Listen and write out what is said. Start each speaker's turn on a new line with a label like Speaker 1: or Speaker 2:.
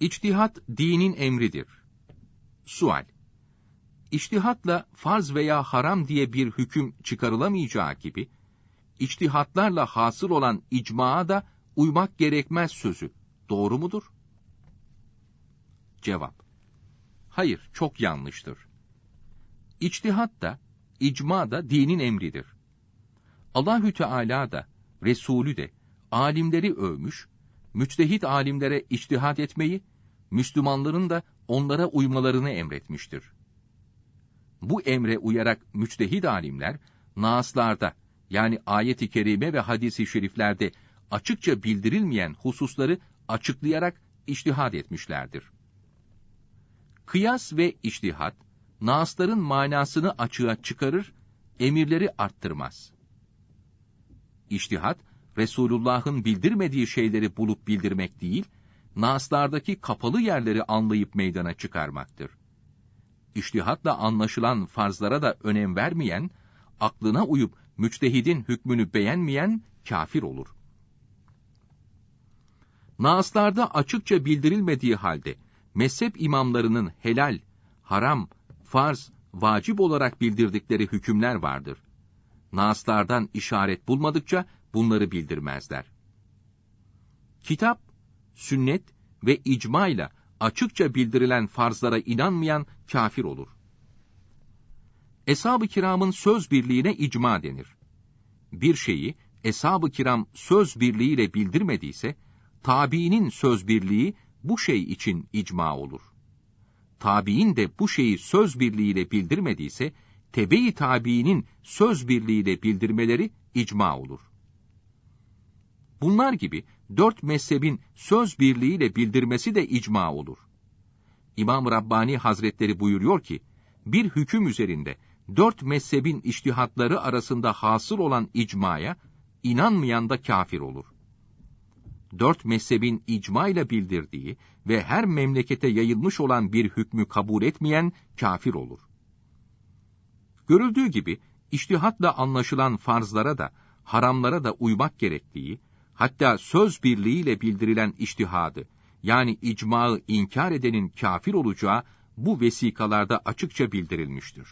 Speaker 1: İçtihat dinin emridir. Sual. İçtihatla farz veya haram diye bir hüküm çıkarılamayacağı gibi, içtihatlarla hasıl olan icmaa da uymak gerekmez sözü doğru mudur? Cevap. Hayır, çok yanlıştır. İçtihat da, icma da dinin emridir. Allahü Teala da, Resulü de, alimleri övmüş, müçtehit alimlere içtihat etmeyi, Müslümanların da onlara uymalarını emretmiştir. Bu emre uyarak müçtehid alimler, naaslarda yani ayet-i kerime ve hadis-i şeriflerde açıkça bildirilmeyen hususları açıklayarak içtihad etmişlerdir. Kıyas ve içtihat, naasların manasını açığa çıkarır, emirleri arttırmaz. İçtihat, Resulullah'ın bildirmediği şeyleri bulup bildirmek değil, naslardaki kapalı yerleri anlayıp meydana çıkarmaktır. İçtihatla anlaşılan farzlara da önem vermeyen, aklına uyup müçtehidin hükmünü beğenmeyen kafir olur. Naaslarda açıkça bildirilmediği halde, mezhep imamlarının helal, haram, farz, vacip olarak bildirdikleri hükümler vardır. Naaslardan işaret bulmadıkça bunları bildirmezler. Kitap, sünnet ve icma ile açıkça bildirilen farzlara inanmayan kafir olur. Eshab-ı kiramın söz birliğine icma denir. Bir şeyi eshab-ı kiram söz birliğiyle bildirmediyse, tabiinin söz birliği bu şey için icma olur. Tabiin de bu şeyi söz birliğiyle bildirmediyse, tebe-i tabiinin söz birliğiyle bildirmeleri icma olur. Bunlar gibi dört mezhebin söz birliğiyle bildirmesi de icma olur. İmam Rabbani Hazretleri buyuruyor ki, bir hüküm üzerinde dört mezhebin iştihatları arasında hasıl olan icmaya, inanmayan da kafir olur. Dört mezhebin icma ile bildirdiği ve her memlekete yayılmış olan bir hükmü kabul etmeyen kafir olur. Görüldüğü gibi, iştihatla anlaşılan farzlara da, haramlara da uymak gerektiği, hatta söz birliğiyle bildirilen iştihadı, yani icmağı inkar edenin kafir olacağı bu vesikalarda açıkça bildirilmiştir.